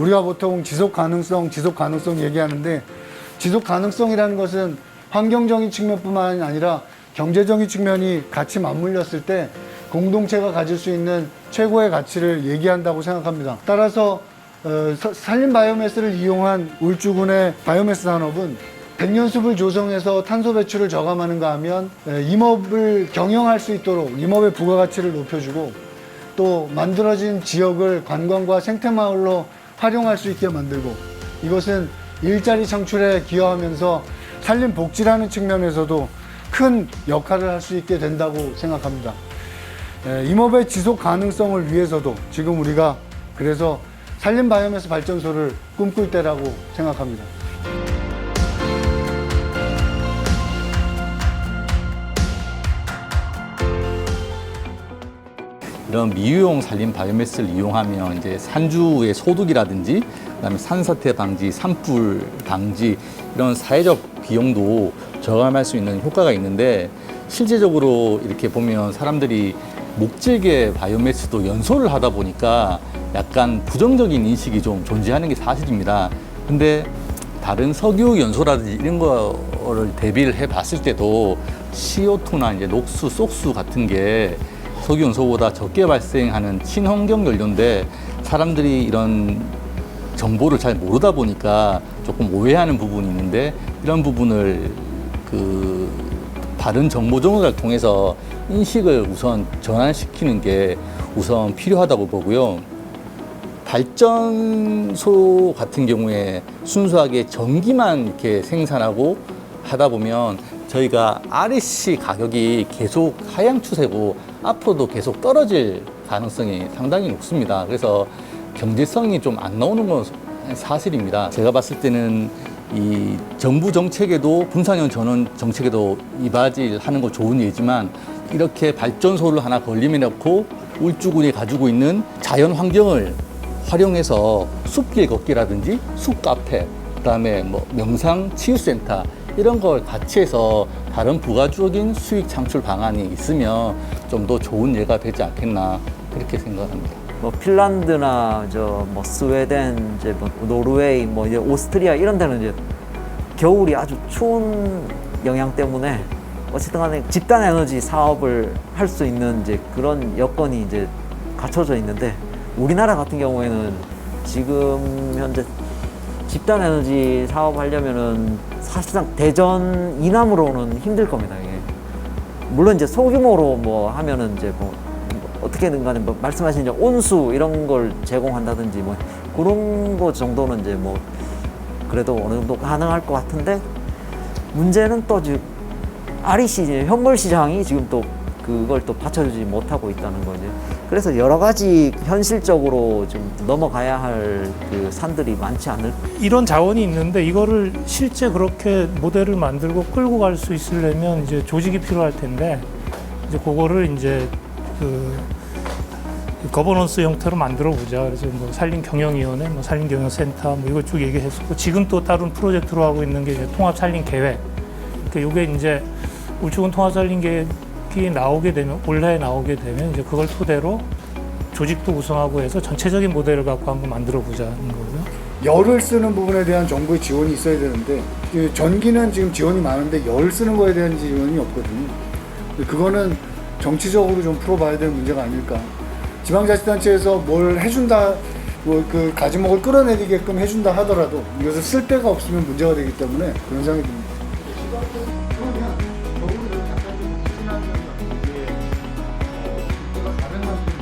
우리가 보통 지속 가능성, 지속 가능성 얘기하는데 지속 가능성이라는 것은 환경적인 측면뿐만 아니라 경제적인 측면이 같이 맞물렸을 때 공동체가 가질 수 있는 최고의 가치를 얘기한다고 생각합니다. 따라서 어, 서- 산림 바이오매스를 이용한 울주군의 바이오매스 산업은 백년숲을 조성해서 탄소 배출을 저감하는가 하면 에, 임업을 경영할 수 있도록 임업의 부가가치를 높여주고 또 만들어진 지역을 관광과 생태마을로 활용할 수 있게 만들고 이것은 일자리 창출에 기여하면서 산림 복지라는 측면에서도 큰 역할을 할 수 있게 된다고 생각합니다. 에, 임업의 지속 가능성을 위해서도 지금 우리가 그래서 산림 바이오매스 발전소를 꿈꿀 때라고 생각합니다. 이런 미유용 산림 바이오매스를 이용하면 이제 산주의 소득이라든지 그다음에 산사태 방지, 산불 방지 이런 사회적 비용도 저감할 수 있는 효과가 있는데 실제적으로 이렇게 보면 사람들이 목재계 바이오매스도 연소를 하다 보니까 약간 부정적인 인식이 좀 존재하는 게 사실입니다. 근데 다른 석유 연소라든지 이런 거를 대비를 해 봤을 때도 CO2나 이제 녹수, 쏙수 같은 게 석유 연소보다 적게 발생하는 친환경 연료인데 사람들이 이런 정보를 잘 모르다 보니까 조금 오해하는 부분이 있는데 이런 부분을 그 바른 정보 정보를 통해서 인식을 우선 전환시키는 게 우선 필요하다고 보고요. 발전소 같은 경우에 순수하게 전기만 이렇게 생산하고 하다 보면 저희가 REC 가격이 계속 하향 추세고 앞으로도 계속 떨어질 가능성이 상당히 높습니다. 그래서 경제성이 좀 안 나오는 건 사실입니다. 제가 봤을 때는 이 정부 정책에도 분산형 전원 정책에도 이바지하는 거 좋은 예지만 이렇게 발전소를 하나 건립해놓고 울주군이 가지고 있는 자연 환경을 활용해서 숲길 걷기라든지 숲 카페, 그다음에 뭐 명상 치유센터 이런 걸 같이 해서 다른 부가적인 수익 창출 방안이 있으면 좀 더 좋은 예가 되지 않겠나 그렇게 생각합니다. 뭐 핀란드나 저 뭐 스웨덴 이제 뭐 노르웨이 뭐 이제 오스트리아 이런 데는 이제 겨울이 아주 추운 영향 때문에 어쨌든 간에 집단 에너지 사업을 할 수 있는 이제 그런 여건이 이제 갖춰져 있는데 우리나라 같은 경우에는 지금 현재 집단 에너지 사업 하려면은 사실상 대전 이남으로는 힘들 겁니다 이게. 물론 이제 소규모로 뭐 하면은 이제 뭐 어떻게든 간에 뭐 말씀하신 이제 온수 이런 걸 제공한다든지 뭐 그런 거 정도는 이제 뭐 그래도 어느 정도 가능할 것 같은데 문제는 또 지금 REC 현물 시장이 지금 또 그걸 또 받쳐주지 못하고 있다는 거죠. 그래서 여러 가지 현실적으로 좀 넘어가야 할 그 산들이 많지 않을 이런 자원이 있는데 이거를 실제 그렇게 모델을 만들고 끌고 갈 수 있으려면 이제 조직이 필요할 텐데 이제 그거를 이제 그 거버넌스 형태로 만들어 보자. 그래서 뭐 산림 경영위원회, 뭐 산림 경영센터 뭐 이걸 쭉 얘기했었고 지금 또 다른 프로젝트로 하고 있는 게 통합 산림 계획. 그러니까 이게 이제 울주군 통합 산림 계획 이 나오게 되면 올해 나오게 되면 이제 그걸 토대로 조직도 구성하고 해서 전체적인 모델을 갖고 한번 만들어 보자는 거고요. 열을 쓰는 부분에 대한 정부의 지원이 있어야 되는데 그 전기는 지금 지원이 많은데 열 쓰는 거에 대한 지원이 없거든요. 그거는 정치적으로 좀 풀어봐야 될 문제가 아닐까. 지방자치단체에서 뭘 해준다, 뭐 그 가지목을 끌어내리게끔 해준다 하더라도 이것을 쓸 데가 없으면 문제가 되기 때문에 그런 생각이 듭니다. 이게 어, 그, 어 제가 400만